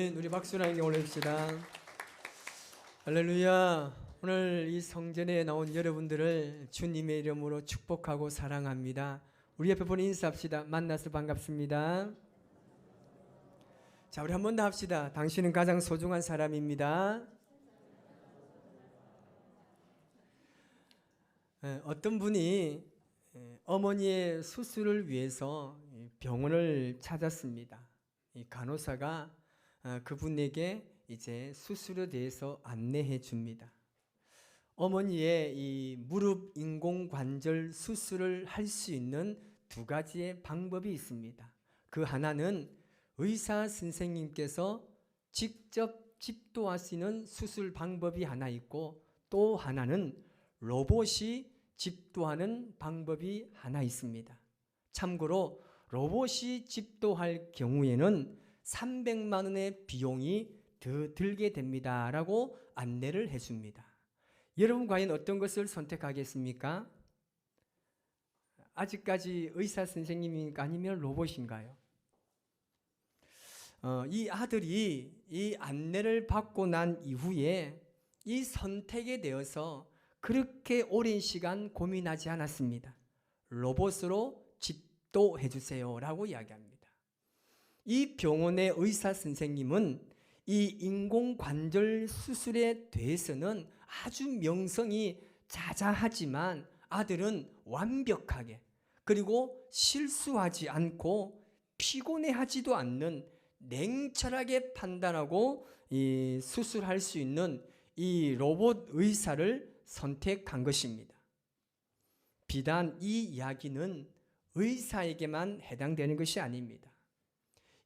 네, 우리 함께 올립시다. 할렐루야. 오늘 이 성전에 나온 여러분들을 주님의 이름으로 축복하고 사랑합니다. 우리 옆에 보는 인사합시다. 만나서 반갑습니다. 자, 우리 한 번 더 합시다. 당신은 가장 소중한 사람입니다. 에, 어떤 분이 에, 어머니의 수술을 위해서 이 병원을 찾았습니다. 이 간호사가 아, 그분에게 이제 수술에 대해서 안내해 줍니다. 어머니의 이 무릎 인공관절 수술을 할 수 있는 두 가지의 방법이 있습니다. 그 하나는 의사 선생님께서 직접 집도하시는 수술 방법이 하나 있고 또 하나는 로봇이 집도하는 방법이 하나 있습니다. 참고로 로봇이 집도할 경우에는 300만 원의 비용이 더 들게 됩니다 라고 안내를 해줍니다. 여러분 과연 어떤 것을 선택하겠습니까? 아직까지 의사 선생님인가 아니면 로봇인가요? 어, 이 아들이 이 안내를 받고 난 이후에 이 선택에 대해서 그렇게 오랜 시간 고민하지 않았습니다. 로봇으로 집도해 주세요 라고 이야기합니다. 이 병원의 의사 선생님은 이 인공관절 수술에 대해서는 아주 명성이 자자하지만 아들은 완벽하게 그리고 실수하지 않고 피곤해하지도 않는 냉철하게 판단하고 이 수술할 수 있는 이 로봇 의사를 선택한 것입니다. 비단 이 이야기는 의사에게만 해당되는 것이 아닙니다.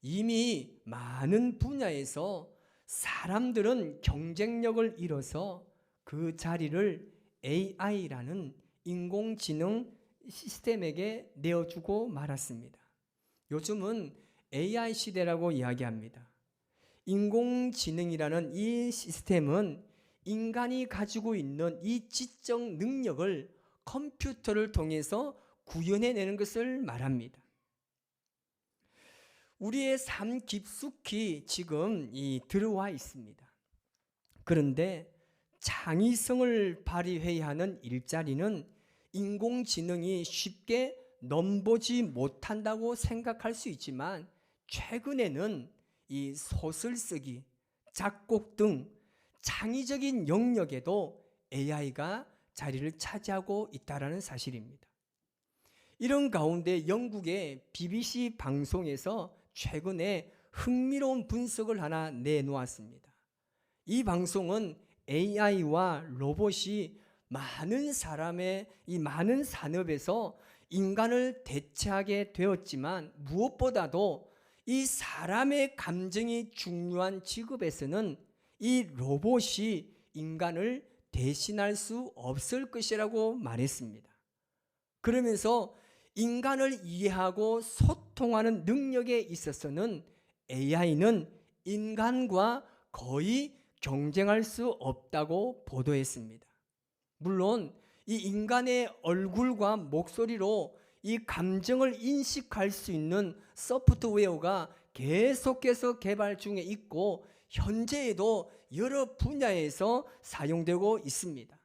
이미 많은 분야에서 사람들은 경쟁력을 잃어서 그 자리를 AI라는 인공지능 시스템에게 내어주고 말았습니다. 요즘은 AI 시대라고 이야기합니다. 인공지능이라는 이 시스템은 인간이 가지고 있는 이 지적 능력을 컴퓨터를 통해서 구현해내는 것을 말합니다. 우리의 삶 깊숙이 지금 이 들어와 있습니다. 그런데 창의성을 발휘해야 하는 일자리는 인공지능이 쉽게 넘보지 못한다고 생각할 수 있지만 최근에는 이 소설 쓰기, 작곡 등 창의적인 영역에도 AI가 자리를 차지하고 있다라는 사실입니다. 이런 가운데 영국의 BBC 방송에서 최근에 흥미로운 분석을 하나 내놓았습니다. 이 방송은 AI와 로봇이 많은 사람의 이 많은 산업에서 인간을 대체하게 되었지만 무엇보다도 이 사람의 감정이 중요한 직업에서는 이 로봇이 인간을 대신할 수 없을 것이라고 말했습니다. 그러면서 인간을 이해하고 소통하는 능력에 있어서는 AI는 인간과 거의 경쟁할 수 없다고 보도했습니다. 물론 이 인간의 얼굴과 목소리로 이 감정을 인식할 수 있는 소프트웨어가 계속해서 개발 중에 있고 현재에도 여러 분야에서 사용되고 있습니다.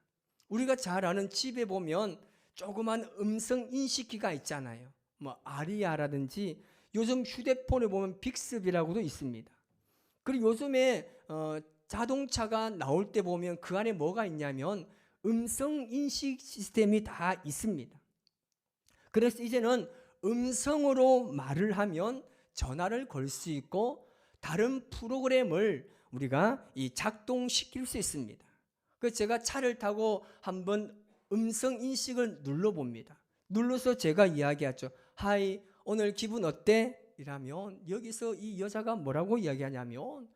우리가 잘 아는 집에 보면 조그만 음성 인식기가 있잖아요. 뭐 아리아라든지 요즘 휴대폰에 보면 빅스비라고도 있습니다. 그리고 요즘에 어, 자동차가 나올 때 보면 그 안에 뭐가 있냐면 음성 인식 시스템이 다 있습니다. 그래서 이제는 음성으로 말을 하면 전화를 걸 수 있고 다른 프로그램을 우리가 이 작동시킬 수 있습니다. 그래서 제가 차를 타고 한번 음성 인식을 눌러 봅니다. 눌러서 제가 이야기하죠. 하이, 오늘 기분 어때? 이라면 여기서 이 여자가 뭐라고 이야기하냐면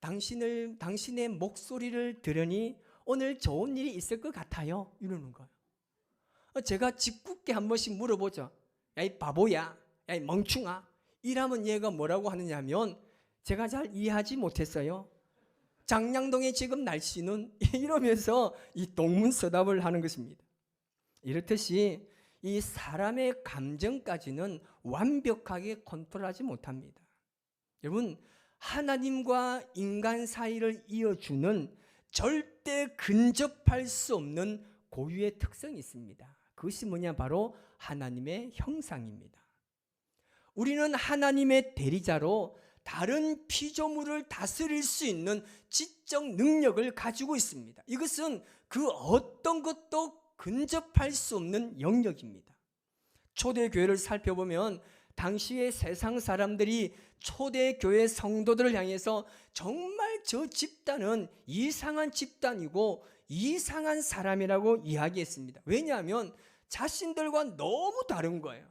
당신을 당신의 목소리를 들으니 오늘 좋은 일이 있을 것 같아요. 이러는 거예요. 어, 제가 짓궂게 한 번씩 물어보죠. 야, 이 바보야. 야, 이 멍충아. 이라면 얘가 뭐라고 하느냐면 제가 잘 이해하지 못했어요. 장량동의 지금 날씨는 이러면서 이 동문서답을 하는 것입니다. 이렇듯이 이 사람의 감정까지는 완벽하게 컨트롤하지 못합니다. 여러분 하나님과 인간 사이를 이어주는 절대 근접할 수 없는 고유의 특성이 있습니다. 그것이 뭐냐 바로 하나님의 형상입니다. 우리는 하나님의 대리자로 다른 피조물을 다스릴 수 있는 지적 능력을 가지고 있습니다. 이것은 그 어떤 것도 근접할 수 없는 영역입니다. 초대교회를 살펴보면 당시의 세상 사람들이 초대교회 성도들을 향해서 정말 저 집단은 이상한 집단이고 이상한 사람이라고 이야기했습니다. 왜냐하면 자신들과 너무 다른 거예요.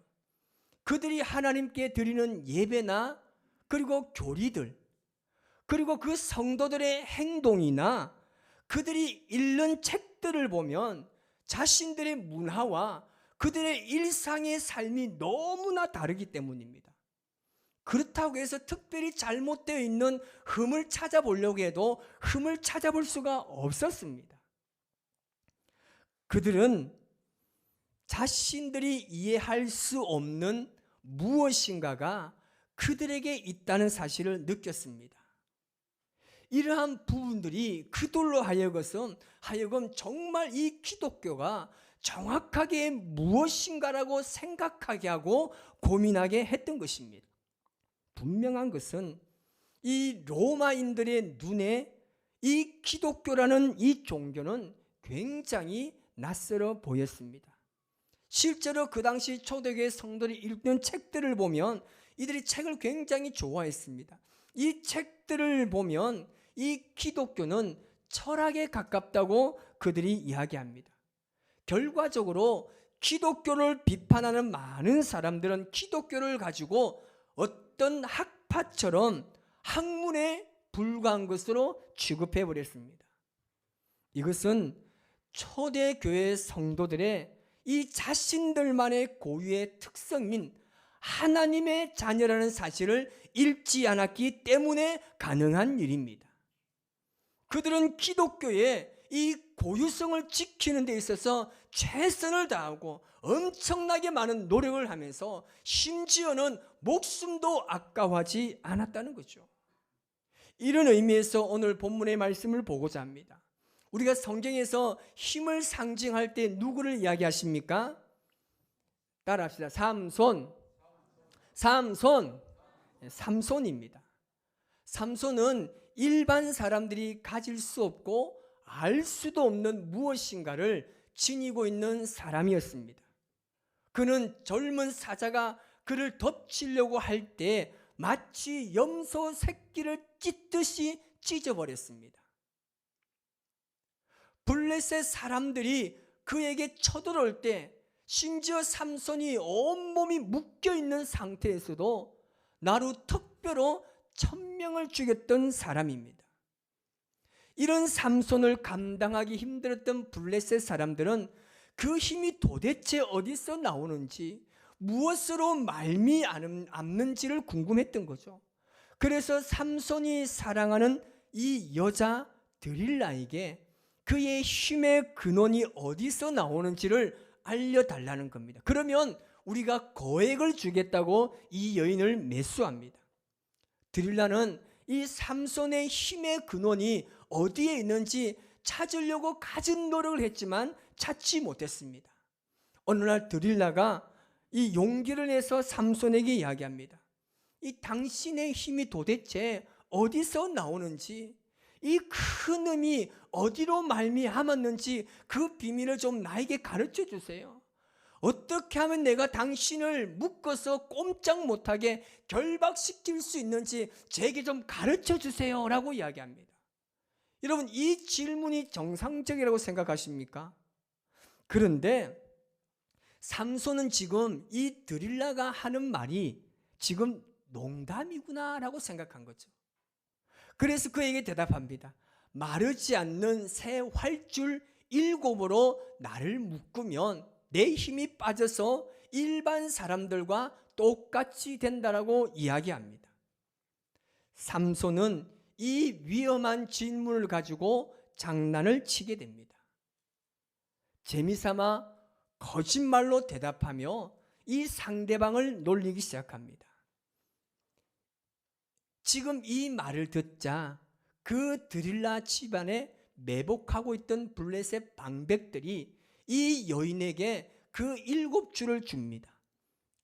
그들이 하나님께 드리는 예배나 그리고 교리들 그리고 그 성도들의 행동이나 그들이 읽는 책들을 보면 자신들의 문화와 그들의 일상의 삶이 너무나 다르기 때문입니다. 그렇다고 해서 특별히 잘못되어 있는 흠을 찾아보려고 해도 흠을 찾아볼 수가 없었습니다. 그들은 자신들이 이해할 수 없는 무엇인가가 그들에게 있다는 사실을 느꼈습니다. 이러한 부분들이 그들로 하여금 하여금 정말 이 기독교가 정확하게 무엇인가라고 생각하게 하고 고민하게 했던 것입니다. 분명한 것은 이 로마인들의 눈에 이 기독교라는 이 종교는 굉장히 낯설어 보였습니다. 실제로 그 당시 초대교회 성도들이 읽는 책들을 보면 이들이 책을 굉장히 좋아했습니다. 이 책들을 보면 이 기독교는 철학에 가깝다고 그들이 이야기합니다. 결과적으로 기독교를 비판하는 많은 사람들은 기독교를 가지고 어떤 학파처럼 학문에 불과한 것으로 취급해 버렸습니다. 이것은 초대교회 성도들의 이 자신들만의 고유의 특성인 하나님의 자녀라는 사실을 읽지 않았기 때문에 가능한 일입니다. 그들은 기독교의 이 고유성을 지키는 데 있어서 최선을 다하고 엄청나게 많은 노력을 하면서 심지어는 목숨도 아까워하지 않았다는 거죠. 이런 의미에서 오늘 본문의 말씀을 보고자 합니다. 우리가 성경에서 힘을 상징할 때 누구를 이야기하십니까? 따라합시다. 삼손. 삼손. 삼손입니다. 삼손은 일반 사람들이 가질 수 없고 알 수도 없는 무엇인가를 지니고 있는 사람이었습니다. 그는 젊은 사자가 그를 덮치려고 할 때 마치 염소 새끼를 찢듯이 찢어버렸습니다. 블레셋 사람들이 그에게 쳐들어올 때 심지어 삼손이 온몸이 묶여 있는 상태에서도 나루 특별로 천명을 죽였던 사람입니다. 이런 삼손을 감당하기 힘들었던 블레셋 사람들은 그 힘이 도대체 어디서 나오는지 무엇으로 말미암는지를 궁금했던 거죠. 그래서 삼손이 사랑하는 이 여자 드릴라에게 그의 힘의 근원이 어디서 나오는지를 알려달라는 겁니다. 그러면 우리가 거액을 주겠다고 이 여인을 매수합니다. 드릴라는 이 삼손의 힘의 근원이 어디에 있는지 찾으려고 가진 노력을 했지만 찾지 못했습니다. 어느 날 드릴라가 이 용기를 내서 삼손에게 이야기합니다. 이 당신의 힘이 도대체 어디서 나오는지 이큰 힘이 어디로 말미암았는지 그 비밀을 좀 나에게 가르쳐 주세요. 어떻게 하면 내가 당신을 묶어서 꼼짝 못하게 결박시킬 수 있는지 제게 좀 가르쳐 주세요. 라고 이야기합니다. 여러분, 이 질문이 정상적이라고 생각하십니까? 그런데 삼손은 지금 이 드릴라가 하는 말이 지금 농담이구나라고 생각한 거죠. 그래서 그에게 대답합니다. 마르지 않는 새 활줄 일곱으로 나를 묶으면 내 힘이 빠져서 일반 사람들과 똑같이 된다라고 이야기합니다. 삼손은 이 위험한 질문을 가지고 장난을 치게 됩니다. 재미삼아 거짓말로 대답하며 이 상대방을 놀리기 시작합니다. 지금 이 말을 듣자 그 드릴라 집안에 매복하고 있던 블레셋 방백들이 이 여인에게 그 일곱 줄을 줍니다.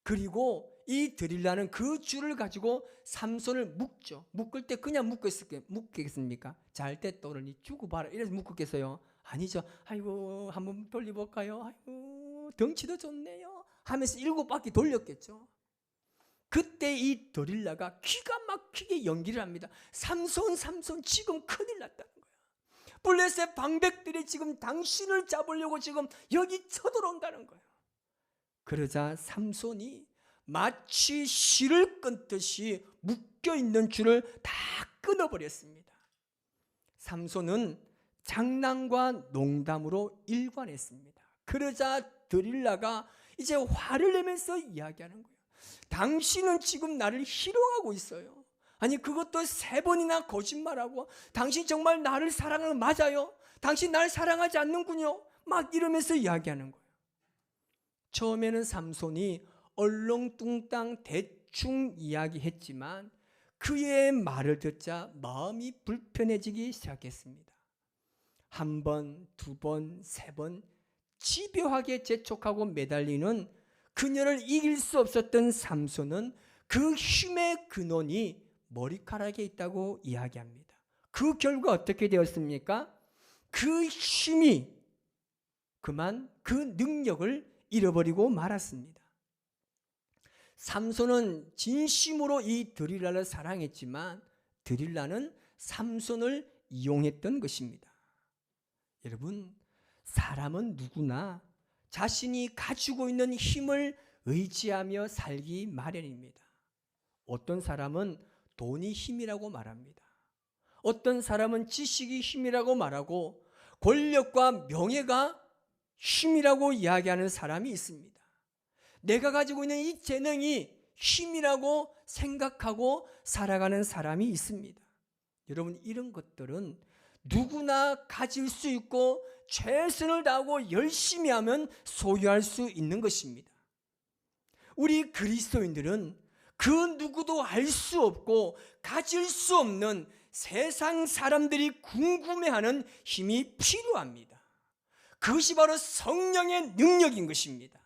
그리고 이 드릴라는 그 줄을 가지고 삼손을 묶죠. 묶을 때 그냥 묶겠, 묶겠습니까? 잘때 떠르니 주고 봐라. 이래서 묶었겠어요? 아니죠. 아이고 한번 돌려볼까요? 아이고 덩치도 좋네요. 하면서 일곱 바퀴 돌렸겠죠. 그때 이 드릴라가 기가 막히게 연기를 합니다. 삼손 삼손 지금 큰일 났다는 거야. 블레셋 방백들이 지금 당신을 잡으려고 지금 여기 쳐들어온다는 거예요. 그러자 삼손이 마치 실을 끊듯이 묶여 있는 줄을 다 끊어버렸습니다. 삼손은 장난과 농담으로 일관했습니다. 그러자 드릴라가 이제 화를 내면서 이야기하는 거예요. 당신은 지금 나를 희롱하고 있어요. 아니 그것도 세 번이나 거짓말하고 당신 정말 나를 사랑하는 맞아요? 당신 나를 사랑하지 않는군요. 막 이러면서 이야기하는 거예요. 처음에는 삼손이 얼렁뚱땅 대충 이야기했지만 그의 말을 듣자 마음이 불편해지기 시작했습니다. 한 번, 두 번, 세 번 집요하게 재촉하고 매달리는 그녀를 이길 수 없었던 삼손은 그 힘의 근원이 머리카락에 있다고 이야기합니다. 그 결과 어떻게 되었습니까? 그 힘이 그만 그 능력을 잃어버리고 말았습니다. 삼손은 진심으로 이 드릴라를 사랑했지만 드릴라는 삼손을 이용했던 것입니다. 여러분, 사람은 누구나 자신이 가지고 있는 힘을 의지하며 살기 마련입니다. 어떤 사람은 돈이 힘이라고 말합니다. 어떤 사람은 지식이 힘이라고 말하고 권력과 명예가 힘이라고 이야기하는 사람이 있습니다. 내가 가지고 있는 이 재능이 힘이라고 생각하고 살아가는 사람이 있습니다. 여러분, 이런 것들은 누구나 가질 수 있고 최선을 다하고 열심히 하면 소유할 수 있는 것입니다. 우리 그리스도인들은 그 누구도 알 수 없고 가질 수 없는 세상 사람들이 궁금해하는 힘이 필요합니다. 그것이 바로 성령의 능력인 것입니다.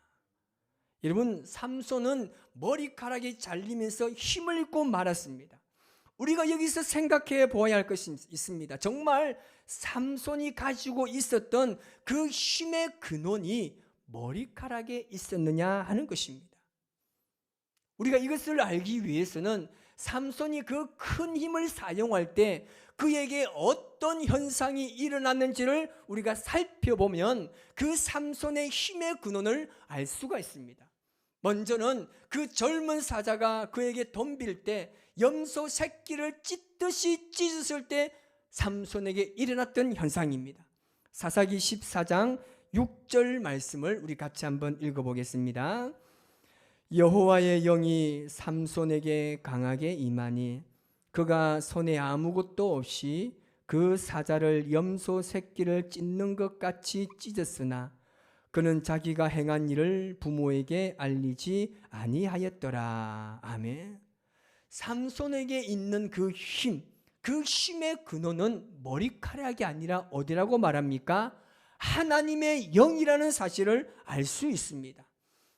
여러분, 삼손은 머리카락이 잘리면서 힘을 잃고 말았습니다. 우리가 여기서 생각해 보아야 할 것이 있습니다. 정말 삼손이 가지고 있었던 그 힘의 근원이 머리카락에 있었느냐 하는 것입니다. 우리가 이것을 알기 위해서는 삼손이 그 큰 힘을 사용할 때 그에게 어떤 현상이 일어났는지를 우리가 살펴보면 그 삼손의 힘의 근원을 알 수가 있습니다. 먼저는 그 젊은 사자가 그에게 덤빌 때 염소 새끼를 찢듯이 찢었을 때 삼손에게 일어났던 현상입니다. 사사기 14장 6절 말씀을 우리 같이 한번 읽어보겠습니다. 여호와의 영이 삼손에게 강하게 임하니 그가 손에 아무것도 없이 그 사자를 염소 새끼를 찢는 것 같이 찢었으나 그는 자기가 행한 일을 부모에게 알리지 아니하였더라. 아멘. 삼손에게 있는 그 힘, 그 힘의 근원은 머리카락이 아니라 어디라고 말합니까? 하나님의 영이라는 사실을 알 수 있습니다.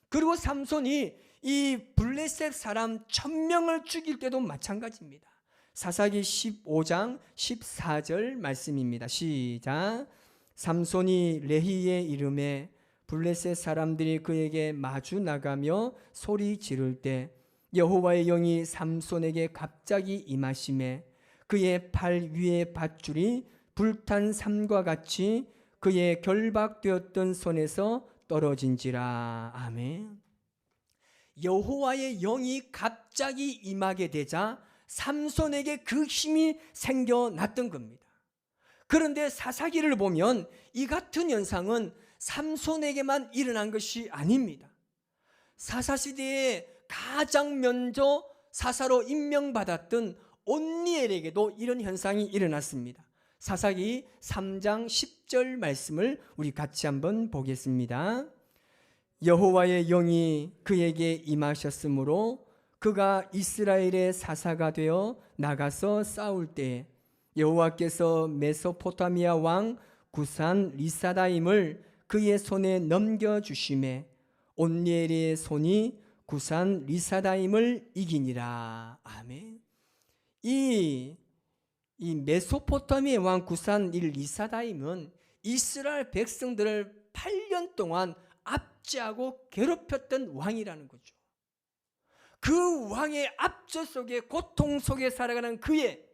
그리고 삼손이 이 블레셋 사람 천명을 죽일 때도 마찬가지입니다. 사사기 15장 14절 말씀입니다. 시작. 삼손이 레히의 이름에 블레셋 사람들이 그에게 마주 나가며 소리 지를 때 여호와의 영이 삼손에게 갑자기 임하심에 그의 팔 위에 밧줄이 불탄 삼과 같이 그의 결박되었던 손에서 떨어진지라 아멘. 여호와의 영이 갑자기 임하게 되자 삼손에게 그 힘이 생겨났던 겁니다. 그런데 사사기를 보면 이 같은 현상은 삼손에게만 일어난 것이 아닙니다. 사사시대에 가장 먼저 사사로 임명받았던 온니엘에게도 이런 현상이 일어났습니다. 사사기 3장 10절 말씀을 우리 같이 한번 보겠습니다. 여호와의 영이 그에게 임하셨으므로 그가 이스라엘의 사사가 되어 나가서 싸울 때 여호와께서 메소포타미아 왕 구산 리사다임을 그의 손에 넘겨 주심에 온니엘의 손이 구산 리사다임을 이기니라. 아멘. 이, 이 메소포타미아 왕 구산 일 리사다임은 이스라엘 백성들을 8년 동안 압제하고 괴롭혔던 왕이라는 거죠. 그 왕의 압제 속에 고통 속에 살아가는 그의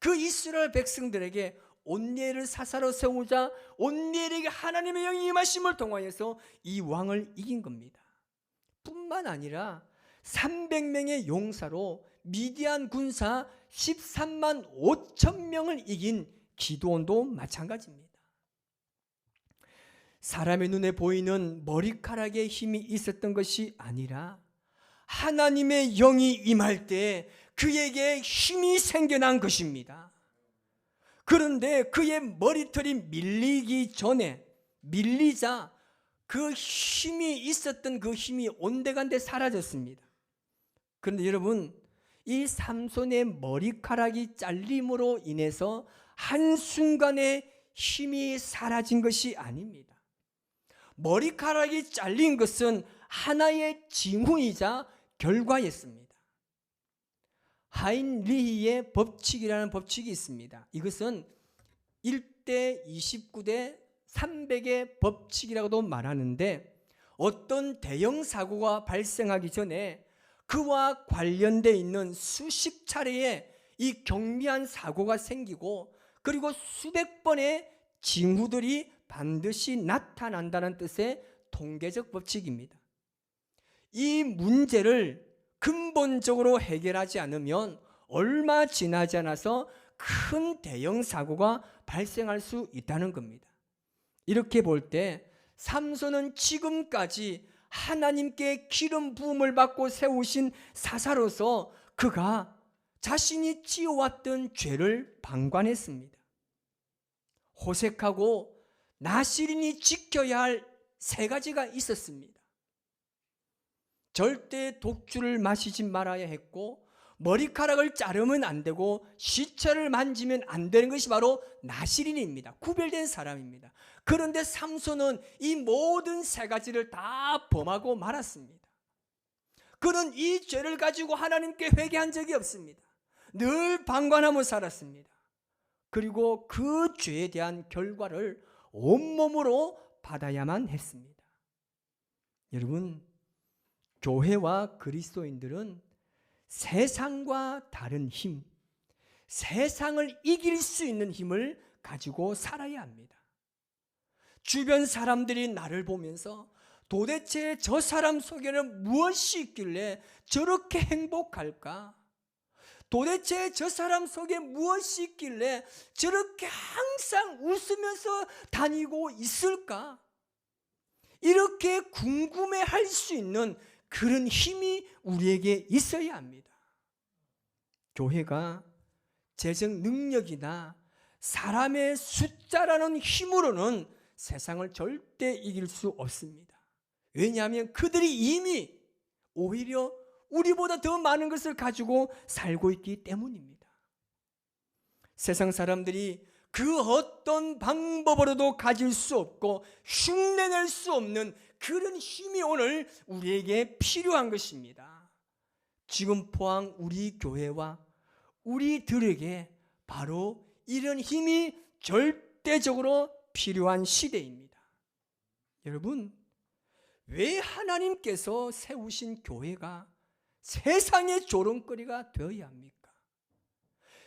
그 이스라엘 백성들에게 온니엘을 사사로 세우자 온니엘에게 하나님의 영이 임하심을 통하여서 이 왕을 이긴 겁니다. 뿐만 아니라 300명의 용사로 미디안 군사 13만 5천 명을 이긴 기도원도 마찬가지입니다. 사람의 눈에 보이는 머리카락의 힘이 있었던 것이 아니라 하나님의 영이 임할 때 그에게 힘이 생겨난 것입니다. 그런데 그의 머리털이 밀리기 전에 밀리자 그 힘이 있었던 그 힘이 온데간데 사라졌습니다. 그런데 여러분 이 삼손의 머리카락이 잘림으로 인해서 한순간에 힘이 사라진 것이 아닙니다. 머리카락이 잘린 것은 하나의 징후이자 결과였습니다. 하인리히의 법칙이라는 법칙이 있습니다. 이것은 1대 29대 300의 법칙이라고도 말하는데 어떤 대형 사고가 발생하기 전에 그와 관련돼 있는 수십 차례의 이 경미한 사고가 생기고 그리고 수백 번의 징후들이 반드시 나타난다는 뜻의 통계적 법칙입니다. 이 문제를 근본적으로 해결하지 않으면 얼마 지나지 않아서 큰 대형 사고가 발생할 수 있다는 겁니다. 이렇게 볼 때 삼손은 지금까지 하나님께 기름 부음을 받고 세우신 사사로서 그가 자신이 지어왔던 죄를 방관했습니다. 호색하고 나시린이 지켜야 할 세 가지가 있었습니다. 절대 독주를 마시지 말아야 했고 머리카락을 자르면 안 되고 시체를 만지면 안 되는 것이 바로 나시린입니다. 구별된 사람입니다. 그런데 삼손은 이 모든 세 가지를 다 범하고 말았습니다. 그는 이 죄를 가지고 하나님께 회개한 적이 없습니다. 늘 방관하며 살았습니다. 그리고 그 죄에 대한 결과를 온몸으로 받아야만 했습니다. 여러분, 교회와 그리스도인들은 세상과 다른 힘, 세상을 이길 수 있는 힘을 가지고 살아야 합니다. 주변 사람들이 나를 보면서 도대체 저 사람 속에는 무엇이 있길래 저렇게 행복할까? 도대체 저 사람 속에 무엇이 있길래 저렇게 항상 웃으면서 다니고 있을까? 이렇게 궁금해 할 수 있는 그런 힘이 우리에게 있어야 합니다. 교회가 재정 능력이나 사람의 숫자라는 힘으로는 세상을 절대 이길 수 없습니다. 왜냐하면 그들이 이미 오히려 우리보다 더 많은 것을 가지고 살고 있기 때문입니다. 세상 사람들이 그 어떤 방법으로도 가질 수 없고 흉내낼 수 없는 그런 힘이 오늘 우리에게 필요한 것입니다. 지금 포항 우리 교회와 우리들에게 바로 이런 힘이 절대적으로 필요한 시대입니다. 여러분, 왜 하나님께서 세우신 교회가 세상의 조롱거리가 되어야 합니까?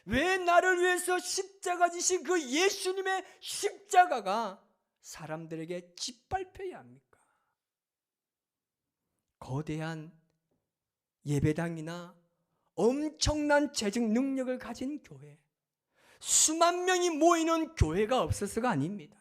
왜 나를 위해서 십자가 지신 그 예수님의 십자가가 사람들에게 짓밟혀야 합니까? 거대한 예배당이나 엄청난 재정 능력을 가진 교회, 수만 명이 모이는 교회가 없어서가 아닙니다.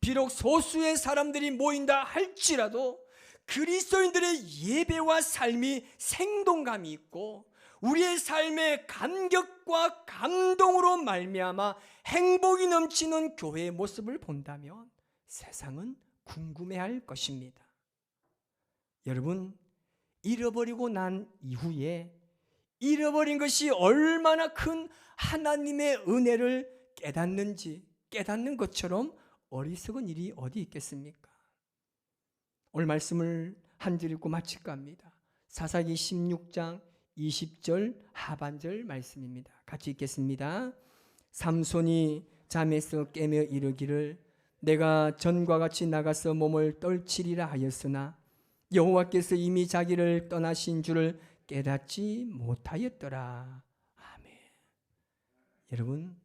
비록 소수의 사람들이 모인다 할지라도 그리스도인들의 예배와 삶이 생동감이 있고 우리의 삶의 감격과 감동으로 말미암아 행복이 넘치는 교회의 모습을 본다면 세상은 궁금해할 것입니다. 여러분 잃어버리고 난 이후에 잃어버린 것이 얼마나 큰 하나님의 은혜를 깨닫는지 깨닫는 것처럼 어리석은 일이 어디 있겠습니까? 오늘 말씀을 한 줄 읽고 마칠까 합니다. 사사기 16장 20절 하반절 말씀입니다. 같이 읽겠습니다. 삼손이 잠에서 깨며 이르기를 내가 전과 같이 나가서 몸을 떨치리라 하였으나 여호와께서 이미 자기를 떠나신 줄을 깨닫지 못하였더라. 아멘. 여러분,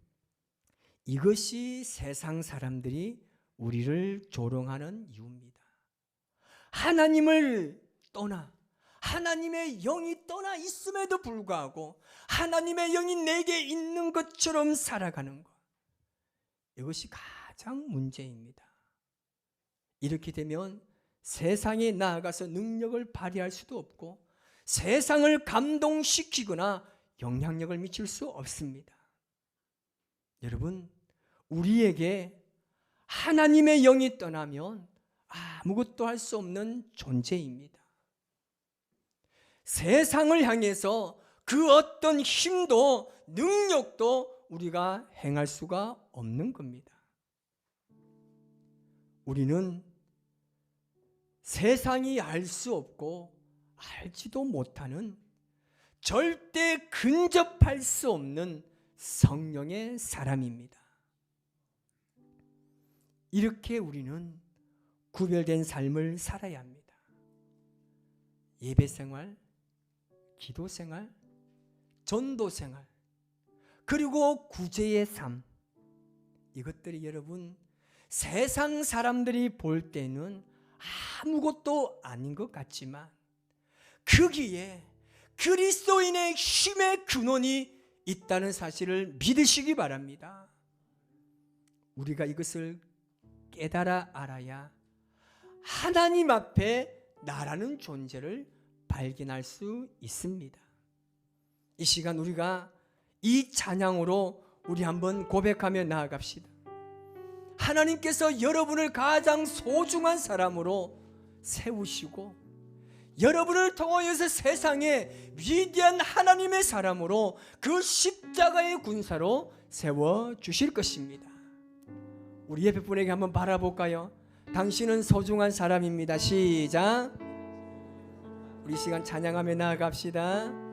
이것이 세상 사람들이 우리를 조롱하는 이유입니다. 하나님을 떠나 하나님의 영이 떠나 있음에도 불구하고 하나님의 영이 내게 있는 것처럼 살아가는 것. 이것이 가장 문제입니다. 이렇게 되면 세상에 나아가서 능력을 발휘할 수도 없고 세상을 감동시키거나 영향력을 미칠 수 없습니다. 여러분, 우리에게 하나님의 영이 떠나면 아무것도 할 수 없는 존재입니다. 세상을 향해서 그 어떤 힘도 능력도 우리가 행할 수가 없는 겁니다. 우리는 세상이 알 수 없고 알지도 못하는 절대 근접할 수 없는 성령의 사람입니다. 이렇게 우리는 구별된 삶을 살아야 합니다. 예배 생활, 기도 생활, 전도 생활, 그리고 구제의 삶. 이것들이 여러분 세상 사람들이 볼 때는 아무것도 아닌 것 같지만 거기에 그리스도인의 힘의 근원이 있다는 사실을 믿으시기 바랍니다. 우리가 이것을 깨달아 알아야 하나님 앞에 나라는 존재를 발견할 수 있습니다. 이 시간 우리가 이 찬양으로 우리 한번 고백하며 나아갑시다. 하나님께서 여러분을 가장 소중한 사람으로 세우시고 여러분을 통하여서 세상에 위대한 하나님의 사람으로 그 십자가의 군사로 세워 주실 것입니다. 우리 옆에 분에게 한번 바라볼까요? 당신은 소중한 사람입니다. 시작. 우리 시간 찬양하며 나아갑시다.